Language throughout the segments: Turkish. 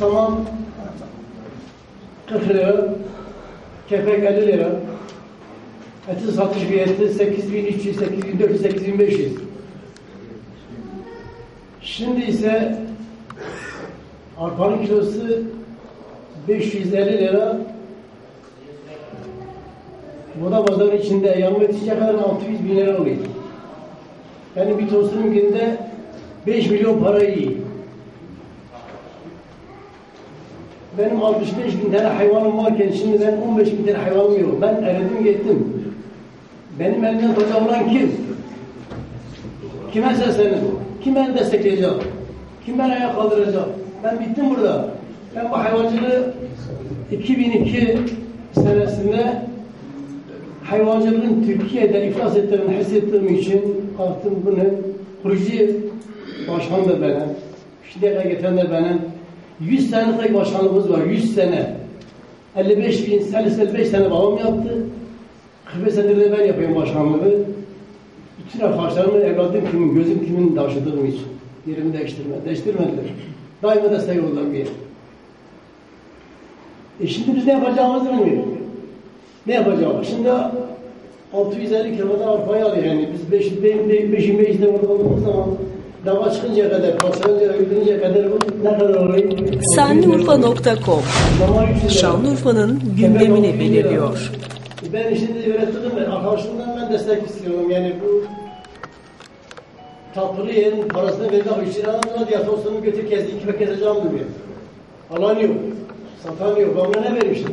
saman 40 lira, kepek 50 lira, eti satış fiyatı 8300, 8400, 8500. Şimdi ise arpanın kilosu 550 lira. Bu da pazarın içinde yanma yetişecek kadar 600 bin lira oluyor. Yani bir tostunun günde 5 milyon para yiyor. Benim 65 bin tane hayvanım varken şimdi ben 15 bin tane hayvanım yok. Ben eledim gittim. Benim elimden tutacak olan kim? Kime seslenir? Kim beni destekleyecek? Kim beni ayağa kaldıracak? Ben bittim burada. Ben bu hayvancılığı 2002 senesinde hayvancılığın Türkiye'de iflas ettiğini hissettiğim için kalktım bunu kurucu başkan da benim. Şimdiye getiren de benim. 100 senelik başkanlığımız var. 100 sene. 55 bin, 55 sene babam yaptı. 45 senedir de ben yapıyorum başkanlığı. Bütün arkadaşlarımın evladım kimin, gözüm kimin taşıdığım için. Yerimi değiştirme, değiştirmediler. Daima destek oldular bir yer. E şimdi biz ne yapacağımızı bilmiyoruz. Ne yapacağız? Şimdi 650 kilometre arpayı alıyor yani. Biz 5 5 5 orada olduğumuz zaman dava çıkıncaya kadar, parçalanınca, öldürünceye kadar bu ne kadar 300 lira. Şanlıurfa'nın gündemini belirliyor. Ben şimdi öğrettiğim arkadaşımdan ben destek istiyorum. Yani bu tatlı yerin parasını vermek için anlamda diye tostumu götür kezdi, iki keseceğim diyor. Alan yok. Satan yok. Ben ona ne vermiştim?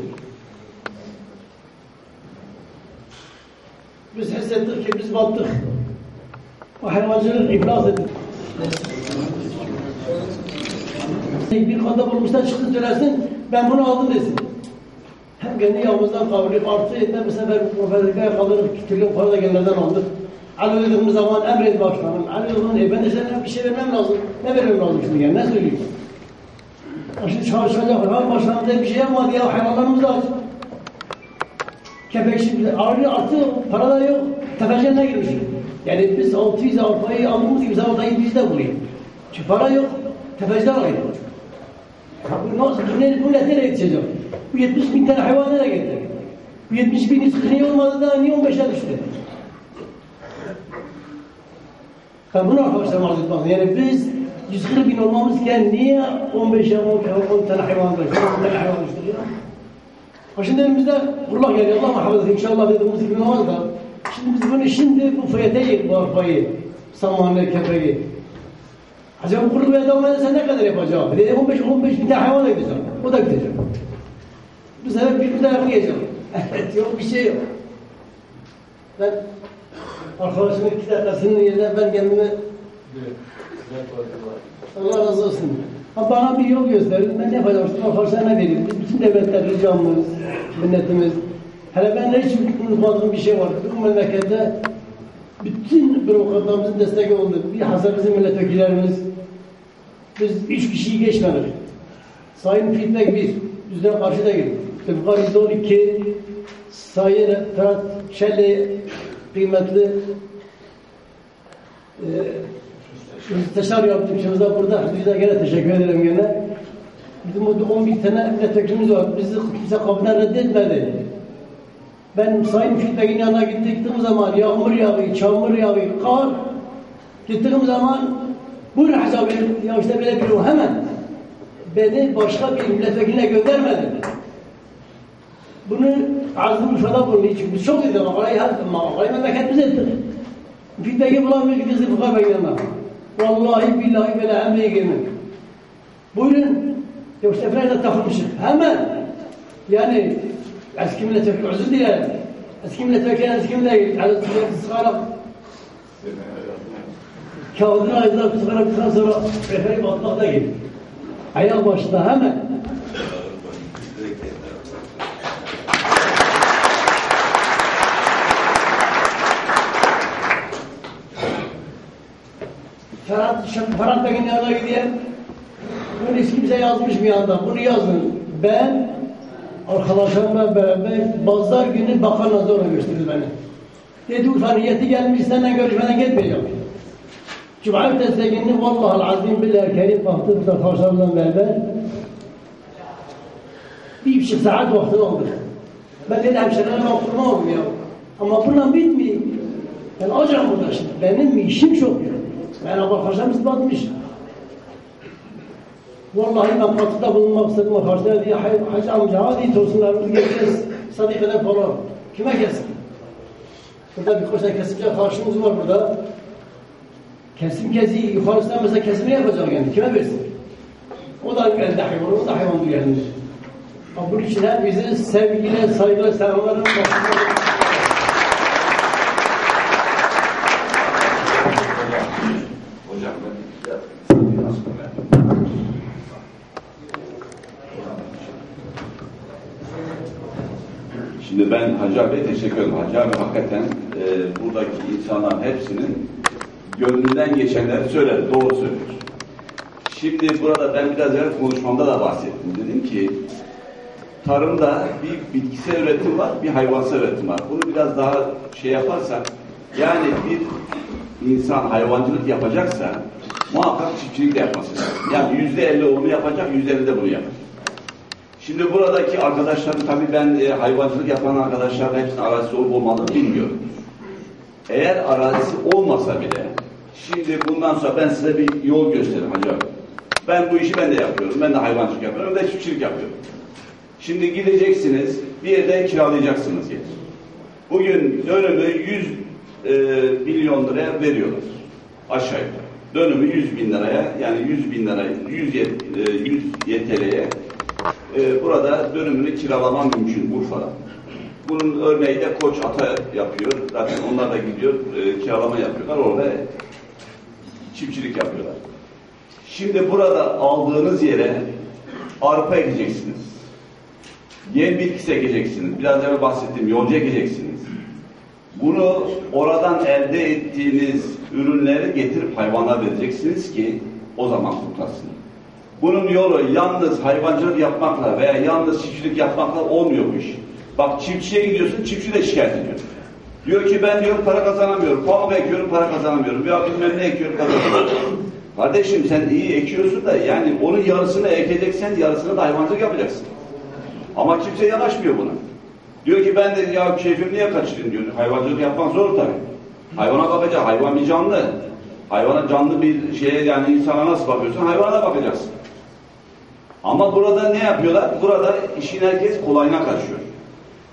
Biz hissettik ki biz battık. Bu hayvancılık iflas etti. Bir kanda bulmuşlar çıksın söylesin, ben bunu aldım desin. Hem kendi yağımızdan kavrayıp artı etme bu sefer profesörlüğe kalırıp trilyon para da genlerden aldık. Ali dediğimiz zaman emret başkanım. Ali dediğimiz e ben de sana bir şey vermem lazım. Ne vermem lazım şimdi yani ne söyleyeyim? Şimdi çalışacak. Ha başkanım da bir şey yapmadı ya hayvanlarımız da aç. Kepek şimdi ağrıyor artı para da yok. Tefeccüne girmiş. Yani biz 600 Avrupa'yı aldığımız gibi zaman dayı bizde buluyor. Çünkü para yok. Tefeccüden alıyor. Bu nasıl, bu, ne, bu ne, nereye yetişecek? Bu 70 bin tane hayvan nereye gitti? Bu 70 bin niye olmadı da niye 15'e düştü? Ben bunu arkadaşlar arz etmez. Yani biz 140 bin olmamızken niye 15'e 10 tane hayvan var? 10 tane hayvan düştü ya? Ha Şimdi elimizde Şimdi biz bunu şimdi bu yiyip bu arpayı, samanı, kepeği. Acaba kurulu ve devam ederse ne kadar yapacağım? Bir de 15, 15 bin tane hayvan gideceğim. O da gidecek. Bu sefer bir bir tarafı yiyeceğim. Evet yok bir şey yok. Ben arkadaşımın iki dakikasının yerine ben kendime Allah razı olsun. Ha, bana bir yol gösterin. Ben ne yapacağım? Arkadaşlarına vereyim. Bütün devletler ricamız, minnetimiz. Hele ben de hiç unutmadığım bir şey var. Bu memlekette bütün bürokratlarımızın desteği oldu. Bir hazır bizim milletvekillerimiz. Biz üç kişiyi geçmedik. Sayın Feedback bir, bizden karşı değil. Tıpkı İzdol iki, Sayın Ferhat Şelli kıymetli e, müsteşar yardımcımıza burada bize gene teşekkür ederim gene. Bizim orada 11 tane milletvekilimiz var. Bizi kimse kapıdan reddetmedi. Ben Sayın Feedback'in yanına gittiğim zaman yağmur yağıyor, çamur yağıyor, kar. Gittiğim zaman buyurun hesabı ya işte böyle bir o hemen beni başka bir milletvekiline göndermedi. Bunu azım ifade bulunduğu için biz çok dedik makalayı her makalayı memleketimiz ettik. Feedback'i bulamıyor ki kızı fukar bekleme. Vallahi billahi böyle emreye girmek. Buyurun. Ya işte falan takılmışız. Hemen. Yani eski milletvekili özür dilerim. Eski milletvekili eski milletvekili sıkarak kağıdını ayırdılar sıkaraktan sonra referim atmakta gibi. Ayak başında hemen. Ferhat, Ferhat Bey'in yanına gideyim. Bunu hiç kimse yazmış mı yanında? Bunu yazın. Ben arkadaşlarımla beraber pazar günü bakanla zorla gösterdi beni. Dedi Urfa niyeti gelmiş senden görüşmeden gitmeyeceğim. Cumartesi günü vallahi azim billahi kerim baktı biz arkadaşlarımla beraber Bir buçuk saat vaktini aldı. Ben dedim hemşehrilerime ben oldum ya. Ama bununla bitmiyor. Ben acam burada şimdi. Benim işim çok. Ben Allah Paşa'mız batmış. Vallahi ben katıda bulunmak istedim karşıda diye hacı amca hadi tosunlarımızı geleceğiz. Sadika'da falan. Kime gelsin? Burada birkaç tane kesimci karşımız var burada. Kesim kezi yukarısından mesela kesimi yapacak yani. Kime versin? O da elde hayvan, o da hayvan. Ama bunun için hepinizi sevgiyle, saygıyla, selamlarla Hocam ben Şimdi ben Hacı abiye teşekkür ederim. Hacı abi hakikaten e, buradaki insanların hepsinin gönlünden geçenleri söyledi, doğru söylüyor. Şimdi burada ben biraz evvel konuşmamda da bahsettim. Dedim ki tarımda bir bitkisel üretim var, bir hayvansal üretim var. Bunu biraz daha şey yaparsak, yani bir insan hayvancılık yapacaksa muhakkak çiftçilik de yapması lazım. Yani yüzde elli onu yapacak, yüzde elli de bunu yapacak. Şimdi buradaki arkadaşlarım tabii ben e, hayvancılık yapan arkadaşlar hepsinin arazisi olup olmadığını bilmiyorum. Eğer arazisi olmasa bile şimdi bundan sonra ben size bir yol göstereyim abi. Ben bu işi ben de yapıyorum. Ben de hayvancılık yapıyorum. Ben de çiftçilik yapıyorum. Şimdi gideceksiniz bir yerde kiralayacaksınız yer. Bugün dönümü 100 e, milyon liraya veriyorlar. Aşağı yukarı. Dönümü 100 bin liraya yani 100 bin liraya 100, yet, e, 100 YTL'ye e, burada dönümünü kiralaman mümkün Urfa'da. Bunun örneği de Koç Ata yapıyor. Zaten onlar da gidiyor e, kiralama yapıyorlar. Orada çiftçilik yapıyorlar. Şimdi burada aldığınız yere arpa ekeceksiniz. Yem bitkisi ekeceksiniz. Biraz önce bahsettiğim yolcu ekeceksiniz. Bunu oradan elde ettiğiniz ürünleri getirip hayvana vereceksiniz ki o zaman kurtarsın. Bunun yolu yalnız hayvancılık yapmakla veya yalnız çiftçilik yapmakla olmuyor bu iş. Bak çiftçiye gidiyorsun, çiftçi de şikayet ediyor. Diyor ki ben diyor para kazanamıyorum. Pamuk ekiyorum, para kazanamıyorum. Ya bilmem ne ekiyorum, kazanamıyorum. Kardeşim sen iyi ekiyorsun da yani onun yarısını ekeceksen yarısını da hayvancılık yapacaksın. Ama kimse yanaşmıyor buna. Diyor ki ben de ya keyfim niye kaçırayım diyor. Hayvancılık yapmak zor tabii. Hayvana bakacak. Hayvan bir canlı. Hayvana canlı bir şeye yani insana nasıl bakıyorsun? Hayvana bakacaksın. Ama burada ne yapıyorlar? Burada işin herkes kolayına kaçıyor.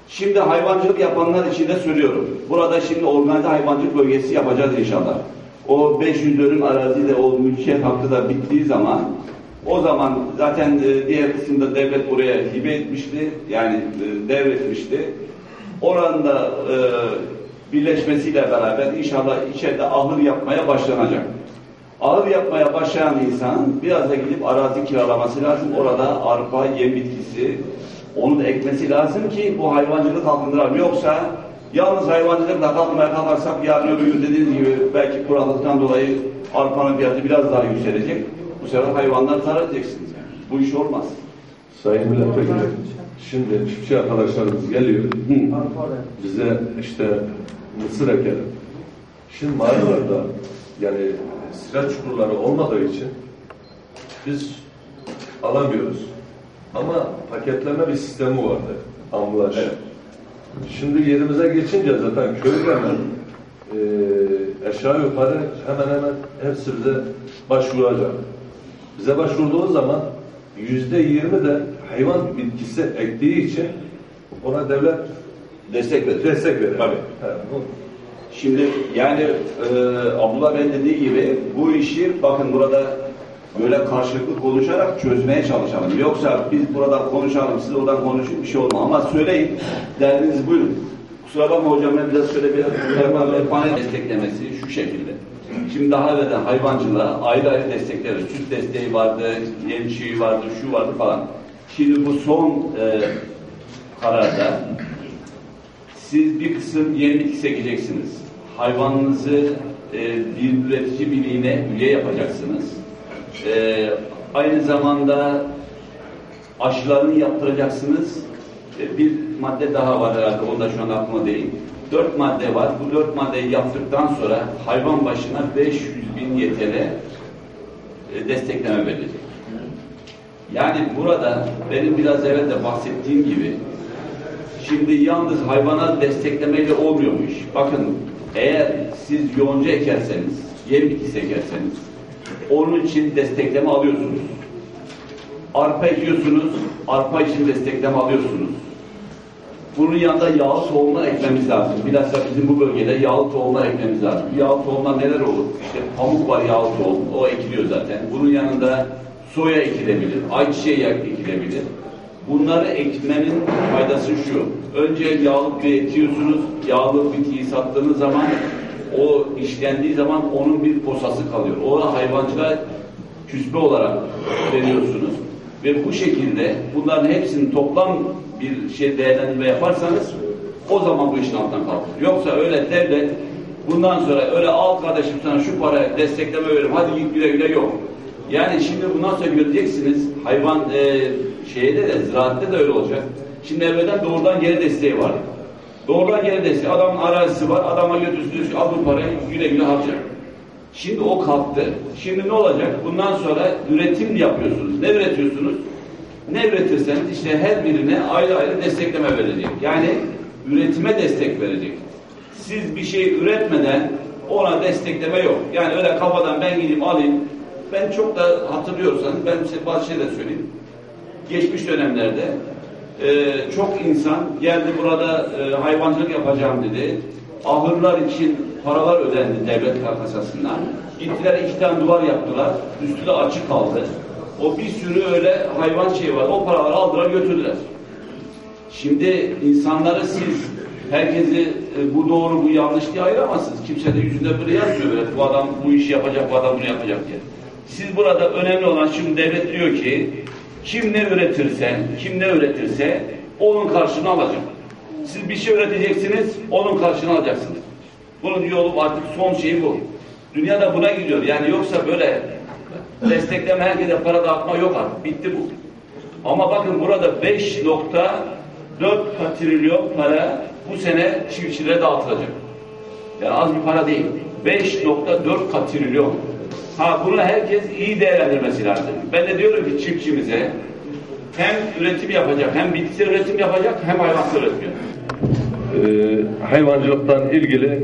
Şimdi hayvancılık yapanlar için de söylüyorum. Burada şimdi organize hayvancılık bölgesi yapacağız inşallah. O 500 dönüm arazi de o mülkiyet hakkı da bittiği zaman o zaman zaten e, diğer kısımda devlet buraya hibe etmişti. Yani e, devretmişti. Oranda e, birleşmesiyle beraber inşallah içeride ahır yapmaya başlanacak. Ağır yapmaya başlayan insan biraz da gidip arazi kiralaması lazım. Orada arpa, yem bitkisi onu da ekmesi lazım ki bu hayvancılık kalkındıralım. Yoksa yalnız hayvancılıkla kalkmaya kalkarsak yarın öbür gün dediğiniz gibi belki kuraklıktan dolayı arpanın fiyatı biraz daha yükselecek. Bu sefer hayvanlar zarar edeceksiniz yani. Bu iş olmaz. Sayın Milletvekili, şimdi çiftçi arkadaşlarımız geliyor. Bize işte mısır ekelim. Şimdi mağaralarda yani silah çukurları olmadığı için biz alamıyoruz. Ama paketleme bir sistemi vardı. Ambalaj. Evet. Şimdi yerimize geçince zaten köylerden e, aşağı yukarı hemen hemen hepsi bize başvuracak. Bize başvurduğu zaman yüzde yirmi de hayvan bitkisi ektiği için ona devlet Destek verir. destek verir. Tabii. Bu- Şimdi yani e, Abdullah Bey dediği gibi bu işi bakın burada böyle karşılıklı konuşarak çözmeye çalışalım. Yoksa biz burada konuşalım, siz oradan konuşun bir şey olmaz. Ama söyleyin, derdinizi buyurun. Kusura bakma hocam ben biraz şöyle bir panel desteklemesi şu şekilde. Şimdi daha evvelden hayvancılığa ayrı ayrı destekler. Süt desteği vardı, yem çiği vardı, şu vardı falan. Şimdi bu son e, kararda siz bir kısım yem bitkisi ekeceksiniz. Hayvanınızı e, bir üretici birliğine üye yapacaksınız. E, aynı zamanda aşılarını yaptıracaksınız. E, bir madde daha var herhalde, onu da şu an aklıma değil. Dört madde var. Bu dört maddeyi yaptıktan sonra hayvan başına 500 bin YTL e, destekleme verilecek. Yani burada benim biraz evvel de bahsettiğim gibi şimdi yalnız hayvana desteklemeyle olmuyor bu iş. Bakın eğer siz yonca ekerseniz, yem bitkisi ekerseniz onun için destekleme alıyorsunuz. Arpa ekiyorsunuz, arpa için destekleme alıyorsunuz. Bunun yanında yağlı tohumlar ekmemiz lazım. Bilhassa bizim bu bölgede yağlı tohumlar ekmemiz lazım. Yağlı tohumlar neler olur? İşte pamuk var yağlı tohum, o ekiliyor zaten. Bunun yanında soya ekilebilir, ayçiçeği ekilebilir. Bunları ekmenin faydası şu. Önce yağlı bir ekiyorsunuz, yağlı bitkiyi sattığınız zaman o işlendiği zaman onun bir posası kalıyor. O hayvancılığa küspe olarak veriyorsunuz. Ve bu şekilde bunların hepsinin toplam bir şey değerlendirme yaparsanız o zaman bu işin altından kalkır. Yoksa öyle devlet bundan sonra öyle al kardeşim sana şu paraya destekleme veririm hadi git güle güle yok. Yani şimdi bundan sonra göreceksiniz hayvan e, şeyde de ziraatte de öyle olacak. Şimdi evvelden doğrudan geri desteği var. Doğrudan geri desteği adamın arazisi var adama götürsünüz al bu parayı güle güle harcar. Şimdi o kalktı. Şimdi ne olacak? Bundan sonra üretim yapıyorsunuz. Ne üretiyorsunuz? Ne üretirseniz işte her birine ayrı ayrı destekleme verecek. Yani üretime destek verecek. Siz bir şey üretmeden ona destekleme yok. Yani öyle kafadan ben gideyim alayım. Ben çok da hatırlıyorsanız ben size bazı şeyler söyleyeyim. Geçmiş dönemlerde e, çok insan geldi burada e, hayvancılık yapacağım dedi. Ahırlar için paralar ödendi devlet kasasından. Gittiler iki tane duvar yaptılar. Üstü de açık kaldı. O bir sürü öyle hayvan şeyi var. O paraları aldılar götürdüler. Şimdi insanları siz herkesi e, bu doğru bu yanlış diye ayıramazsınız. Kimse de yüzünde böyle yazmıyor böyle. Bu adam bu işi yapacak, bu adam bunu yapacak diye. Siz burada önemli olan şimdi devlet diyor ki kim ne üretirse, kim ne üretirse onun karşılığını alacak. Siz bir şey üreteceksiniz, onun karşılığını alacaksınız. Bunun yolu artık son şeyi bu. Dünyada buna gidiyor. Yani yoksa böyle destekleme herkese para dağıtma yok artık. Bitti bu. Ama bakın burada 5.4 trilyon para bu sene çiftçilere dağıtılacak. Yani az bir para değil. 5.4 trilyon. Ha bunu herkes iyi değerlendirmesi lazım. Ben de diyorum ki çiftçimize hem üretim yapacak, hem bitkisel üretim yapacak, hem hayvansal üretim yapacak. Ee, hayvancılıktan ilgili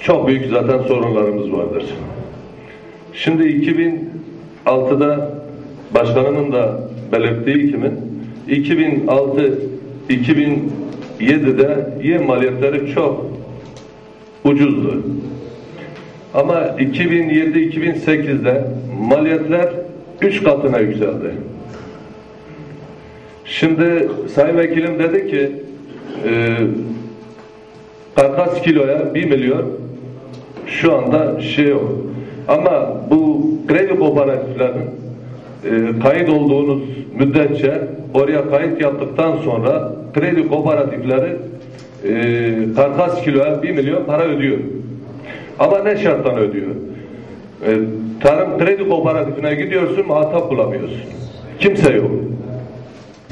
çok büyük zaten sorunlarımız vardır. Şimdi 2006'da başkanımın da belirttiği gibi 2006 2007'de yem maliyetleri çok ucuzdu. Ama 2007-2008'de maliyetler 3 katına yükseldi. Şimdi Sayın Vekilim dedi ki e, karkas kiloya 1 milyon şu anda şey yok. Ama bu kredi kooperatiflerinin e, kayıt olduğunuz müddetçe oraya kayıt yaptıktan sonra kredi kooperatifleri e, karkas kiloya 1 milyon para ödüyor. Ama ne şarttan ödüyor? E, tarım kredi kooperatifine gidiyorsun muhatap bulamıyorsun. Kimse yok.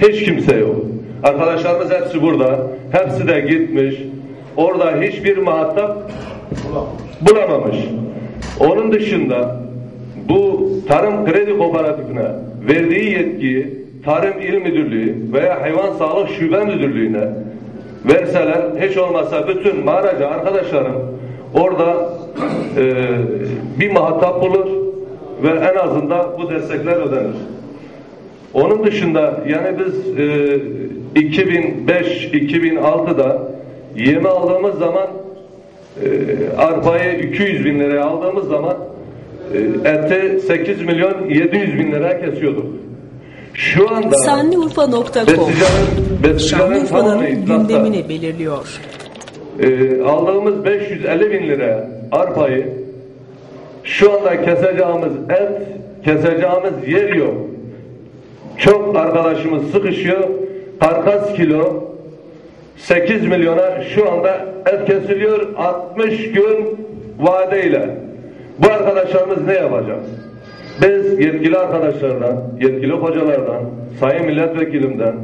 Hiç kimse yok. Arkadaşlarımız hepsi burada. Hepsi de gitmiş. Orada hiçbir muhatap bulamamış. Onun dışında bu tarım kredi kooperatifine verdiği yetkiyi Tarım İl Müdürlüğü veya Hayvan Sağlık Şube Müdürlüğü'ne verseler hiç olmasa bütün mağaracı arkadaşlarım orada e, bir muhatap bulur ve en azından bu destekler ödenir. Onun dışında yani biz e, 2005-2006'da yemi aldığımız zaman e, arpayı 200 bin liraya aldığımız zaman e, eti 8 milyon 700 bin liraya kesiyorduk. Şu anda Sanliurfa.com Şanlıurfa'nın gündemini belirliyor. Ee, aldığımız 550 bin lira arpayı şu anda keseceğimiz et, keseceğimiz yer yok. Çok arkadaşımız sıkışıyor. Karkas kilo 8 milyona şu anda et kesiliyor 60 gün vadeyle. Bu arkadaşlarımız ne yapacak? Biz yetkili arkadaşlardan, yetkili hocalardan, sayın milletvekilimden,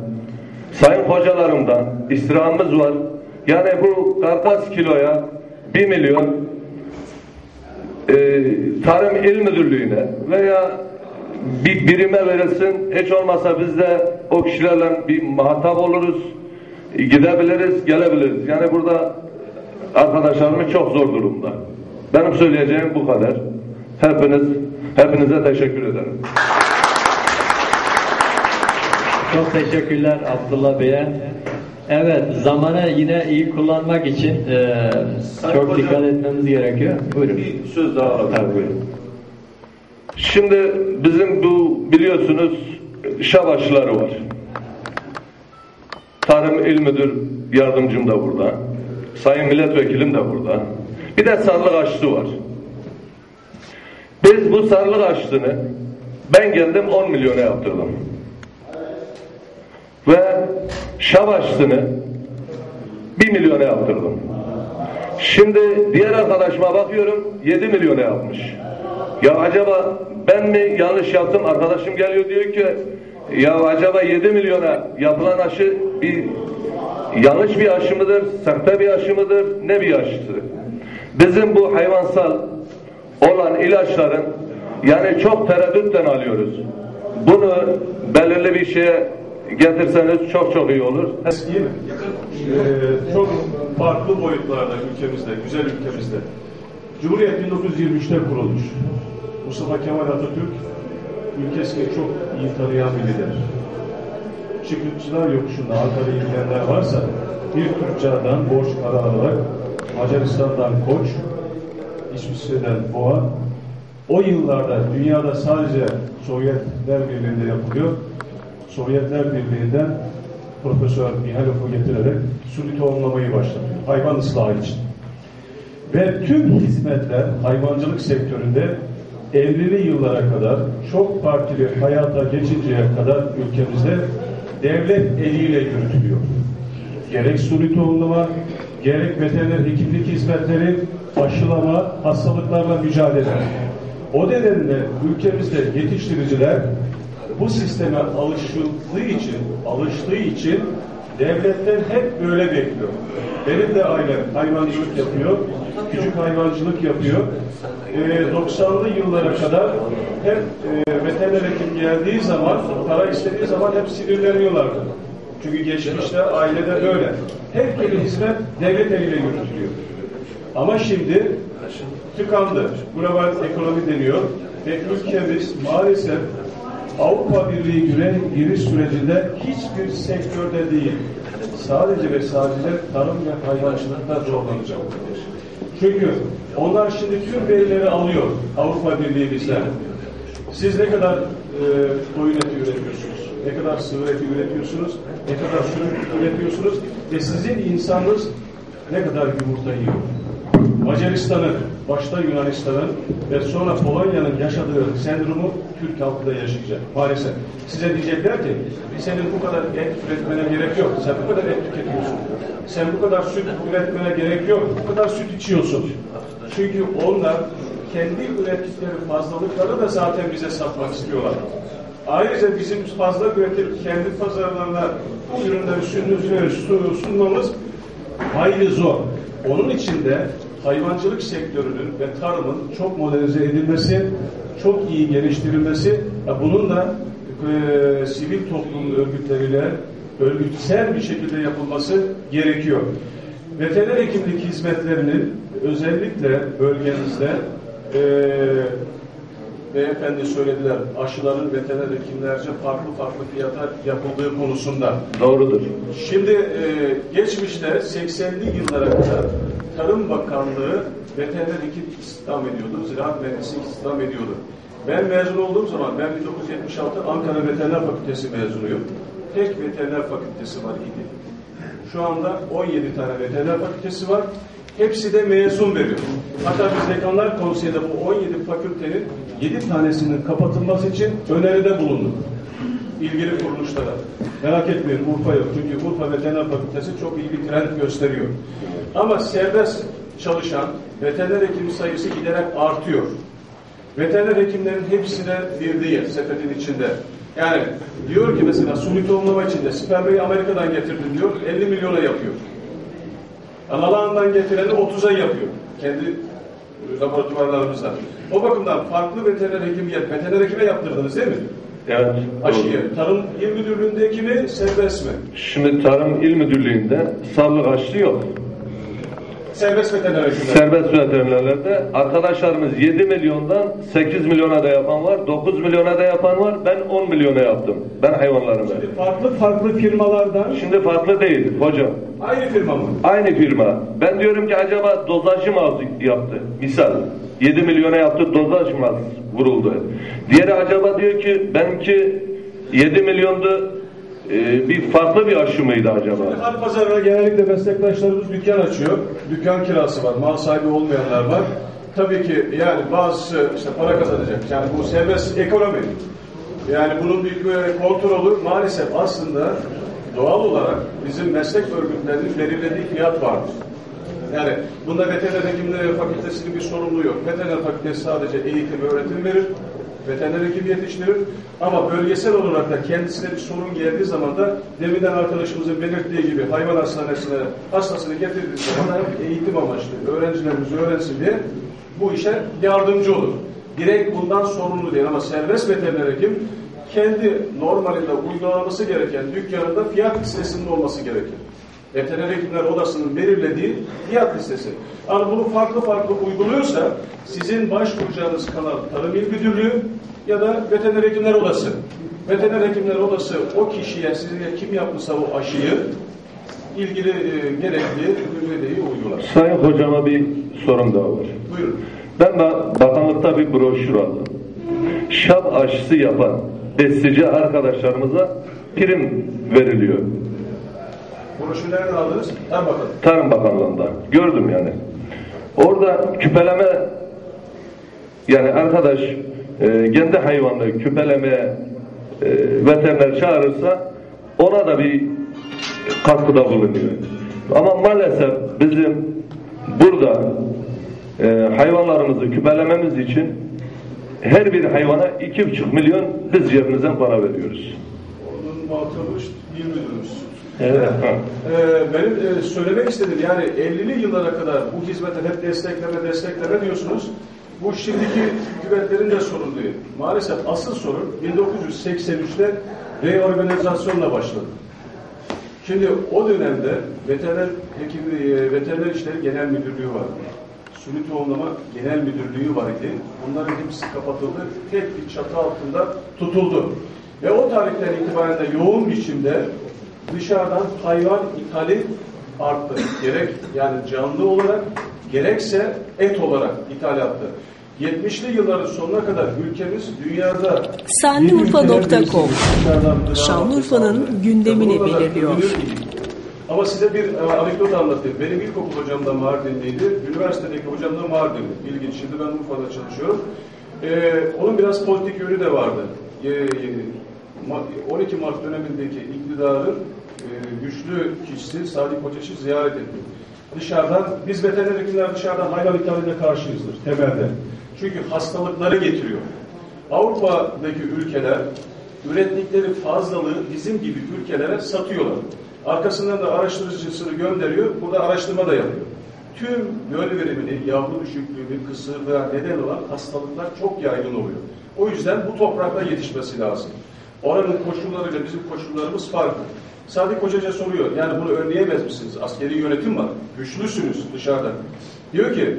sayın hocalarımdan istirhamımız var. Yani bu karkas kiloya 1 milyon e, Tarım İl Müdürlüğü'ne veya bir birime verilsin. Hiç olmasa biz de o kişilerle bir muhatap oluruz. Gidebiliriz, gelebiliriz. Yani burada arkadaşlarımız çok zor durumda. Benim söyleyeceğim bu kadar. Hepiniz, hepinize teşekkür ederim. Çok teşekkürler Abdullah Bey'e. Evet, zamanı yine iyi kullanmak için e, çok Hocam. dikkat etmemiz gerekiyor. Buyurun. Bir söz daha alabilirim. Tabii buyurun. Şimdi bizim bu biliyorsunuz şabaşları var. Tarım İl Müdür yardımcım da burada. Sayın Milletvekilim de burada. Bir de sarılık aşısı var. Biz bu sarılık aşısını ben geldim 10 milyona yaptırdım. Ve şab aşısını 1 milyona yaptırdım. Şimdi diğer arkadaşıma bakıyorum 7 milyona yapmış. Ya acaba ben mi yanlış yaptım? Arkadaşım geliyor diyor ki ya acaba 7 milyona yapılan aşı bir yanlış bir aşı mıdır? Sahte bir aşı mıdır? Ne bir aşısı? Bizim bu hayvansal olan ilaçların yani çok tereddütten alıyoruz. Bunu belirli bir şeye getirseniz çok çok iyi olur. Eski eee, çok farklı boyutlarda ülkemizde, güzel ülkemizde. Cumhuriyet 1923'te kurulmuş. Mustafa Kemal Atatürk ülkesini çok iyi tanıyan bir lider. Çıkıntılar yokuşunda Ankara'yı bilenler varsa bir Türkçadan borç para alarak Macaristan'dan koç, İsviçre'den boğa o yıllarda dünyada sadece Sovyetler Birliği'nde yapılıyor. Sovyetler Birliği'nden Profesör Mihailov'u getirerek suni tohumlamayı başlatıyor. Hayvan ıslahı için. Ve tüm hizmetler hayvancılık sektöründe 50'li yıllara kadar çok partili hayata geçinceye kadar ülkemizde devlet eliyle yürütülüyor. Gerek suni tohumlama, gerek veteriner hekimlik hizmetleri, aşılama, hastalıklarla mücadele. O nedenle ülkemizde yetiştiriciler bu sisteme alışıldığı için, alıştığı için devletten hep böyle bekliyor. Benim de ailem hayvancılık yapıyor, küçük hayvancılık yapıyor. Ee, 90'lı yıllara kadar hep e, veteriner hekim geldiği zaman, para istediği zaman hep sinirleniyorlardı. Çünkü geçmişte ailede böyle. Her türlü hizmet devlet eliyle yürütülüyor. Ama şimdi tıkandı. Global ekonomi deniyor ve ülkemiz maalesef Avrupa Birliği güne giriş sürecinde hiçbir sektörde değil, sadece ve sadece tarım ve hayvancılıkta zorlanacak. Çünkü onlar şimdi tüm verileri alıyor Avrupa Birliği bizden. Siz ne kadar e, koyun eti üretiyorsunuz, ne kadar sığır eti üretiyorsunuz, ne kadar süt üretiyorsunuz ve sizin insanınız ne kadar yumurta yiyor. Macaristan'ın, başta Yunanistan'ın ve sonra Polonya'nın yaşadığı sendromu Türk halkı yaşayacak. Maalesef. Size diyecekler ki senin bu kadar et üretmene gerek yok. Sen bu kadar et tüketiyorsun. Sen bu kadar süt üretmene gerek yok. Bu kadar süt içiyorsun. Çünkü onlar kendi ürettikleri fazlalıkları da zaten bize satmak istiyorlar. Ayrıca bizim fazla üretip kendi pazarlarına bu ürünleri sunmamız, sunmamız hayli zor. Onun için de hayvancılık sektörünün ve tarımın çok modernize edilmesi, çok iyi geliştirilmesi, bunun da e, sivil toplum örgütleriyle örgütsel bir şekilde yapılması gerekiyor. Veteriner hekimlik hizmetlerinin özellikle bölgemizde e, beyefendi söylediler aşıların veteriner hekimlerce farklı farklı fiyata yapıldığı konusunda. Doğrudur. Şimdi e, geçmişte 80'li yıllara kadar Tarım Bakanlığı veteriner hekim istihdam ediyordu, ziraat mühendisi istihdam ediyordu. Ben mezun olduğum zaman, ben 1976 Ankara Veteriner Fakültesi mezunuyum. Tek veteriner fakültesi var idi. Şu anda 17 tane veteriner fakültesi var. Hepsi de mezun veriyor. Hatta biz Dekanlar Konseyi'nde bu 17 fakültenin 7 tanesinin kapatılması için öneride bulunduk ilgili kuruluşlara. Merak etmeyin Urfa yok. Çünkü Urfa Veteriner Fakültesi çok iyi bir trend gösteriyor. Ama serbest çalışan veteriner hekim sayısı giderek artıyor. Veteriner hekimlerin bir değil sepetin içinde. Yani diyor ki mesela suni tohumlama içinde spermayı Amerika'dan getirdim diyor 50 milyona yapıyor. Analağından getireni 30'a yapıyor. Kendi laboratuvarlarımızda. O bakımdan farklı veteriner hekim veteriner hekime yaptırdınız değil mi? Evet. Aşıyı. Tarım İl Müdürlüğü'ndeki mi, serbest mi? Şimdi Tarım İl Müdürlüğü'nde sağlık aşçı yok. Serbest veteriner hekimler. Serbest veterinerlerde arkadaşlarımız 7 milyondan 8 milyona da yapan var, 9 milyona da yapan var. Ben 10 milyona yaptım. Ben hayvanlarımı. farklı farklı firmalardan Şimdi farklı değil hocam. aynı firma mı? Aynı firma. Ben diyorum ki acaba dozajı mı az yaptı? Misal 7 milyona yaptı dozaj mı az vuruldu? Diğeri acaba diyor ki benimki 7 milyondu e, bir farklı bir aşı mıydı acaba? Halk pazarına genellikle meslektaşlarımız dükkan açıyor. Dükkan kirası var. Mal sahibi olmayanlar var. Tabii ki yani bazısı işte para kazanacak. Yani bu serbest ekonomi. Yani bunun bir e, kontrolü maalesef aslında doğal olarak bizim meslek örgütlerinin belirlediği fiyat vardır. Yani bunda veteriner hekimleri fakültesinin bir sorumluluğu yok. Veteriner fakültesi sadece eğitim, öğretim verir. Veteriner hekim yetiştirir. Ama bölgesel olarak da kendisine bir sorun geldiği zaman da deminden arkadaşımızın belirttiği gibi hayvan hastanesine hastasını getirdiği zaman hem eğitim amaçlı öğrencilerimiz öğrensin diye bu işe yardımcı olur. Direkt bundan sorumlu değil ama serbest veteriner hekim kendi normalinde uygulaması gereken dükkanında fiyat listesinde olması gerekir. Veteriner Hekimler Odası'nın belirlediği fiyat listesi. Yani bunu farklı farklı uyguluyorsa sizin başvuracağınız kanal Tarım İl Müdürlüğü ya da Veteriner Hekimler Odası. Veteriner Hekimler Odası o kişiye sizinle kim yapmışsa o aşıyı ilgili e, gerekli müdürlüğü uygular. Sayın hocama bir sorum daha var. Buyurun. Ben ba- bakanlıkta bir broşür aldım. Şap aşısı yapan besteci arkadaşlarımıza prim veriliyor. Broşürü nereden aldınız? Tam bakalım. Tarım Bakanlığı'nda. Gördüm yani. Orada küpeleme yani arkadaş e, kendi hayvanını küpelemeye e, veteriner çağırırsa ona da bir katkıda bulunuyor. Ama maalesef bizim burada e, hayvanlarımızı küpelememiz için her bir hayvana iki buçuk milyon biz cebimizden para veriyoruz. Onun muhatabı İl Müdürümüz. Evet. Ee, benim e, söylemek istediğim yani 50'li yıllara kadar bu hizmete hep destekleme destekleme diyorsunuz. Bu şimdiki hükümetlerin de sorunu değil. Maalesef asıl sorun 1983'te reorganizasyonla başladı. Şimdi o dönemde veteriner hekimliği, e, veteriner işleri genel müdürlüğü vardı. Suni tohumlama genel müdürlüğü var idi. Bunların hepsi kapatıldı. Tek bir çatı altında tutuldu. Ve o tarihten itibaren de yoğun biçimde dışarıdan hayvan ithali arttı. Gerek yani canlı olarak gerekse et olarak ithal arttı. 70'li yılların sonuna kadar ülkemiz dünyada gıda Şanlıurfa'nın gündemini belirliyor. Ama size bir e, anekdot anlatayım. Benim ilkokul hocam da Mardinliydi. Üniversitedeki hocam da Mardinli. İlginç. Şimdi ben Urfa'da çalışıyorum. Ee, onun biraz politik yönü de vardı. Ee, ma- 12 Mart dönemindeki iktidarın güçlü kişisi Salih Koçaş'ı ziyaret etti. Dışarıdan, biz veteriner hekimler dışarıdan hayvan ithaline karşıyızdır temelde. Çünkü hastalıkları getiriyor. Avrupa'daki ülkeler ürettikleri fazlalığı bizim gibi ülkelere satıyorlar. Arkasından da araştırıcısını gönderiyor, burada araştırma da yapıyor. Tüm göl verimini, yavru düşüklüğünü, kısırlığa neden olan hastalıklar çok yaygın oluyor. O yüzden bu toprakta yetişmesi lazım. Oranın koşullarıyla bizim koşullarımız farklı. Sadık Kocaca soruyor, yani bunu önleyemez misiniz? Askeri yönetim var, güçlüsünüz dışarıda. Diyor ki,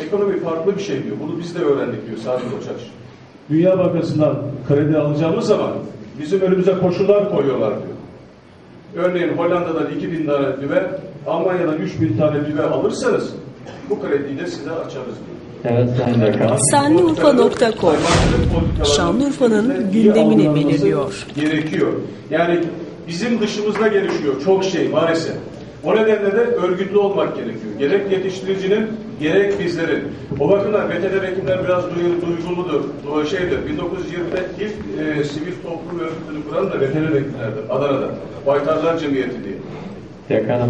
e, ekonomi farklı bir şey diyor, bunu biz de öğrendik diyor Sadık Kocaç. Dünya Bankası'ndan kredi alacağımız zaman bizim önümüze koşullar koyuyorlar diyor. Örneğin Hollanda'dan 2000 tane düve, Almanya'dan 3000 tane düve alırsanız bu krediyi de size açarız diyor. Evet. Şanlıurfa.com Şanlıurfa'nın gündemini belirliyor. Gerekiyor. Yani bizim dışımızda gelişiyor çok şey maalesef. O nedenle de örgütlü olmak gerekiyor. Gerek yetiştiricinin, gerek bizlerin. O bakımdan veteriner hekimler biraz duy- duyguludur, du- şeydir. 1920'de ilk e, sivil toplum örgütünü kuran da veteriner hekimlerdir Adana'da. Baytarlar Cemiyeti diye. Yakanım.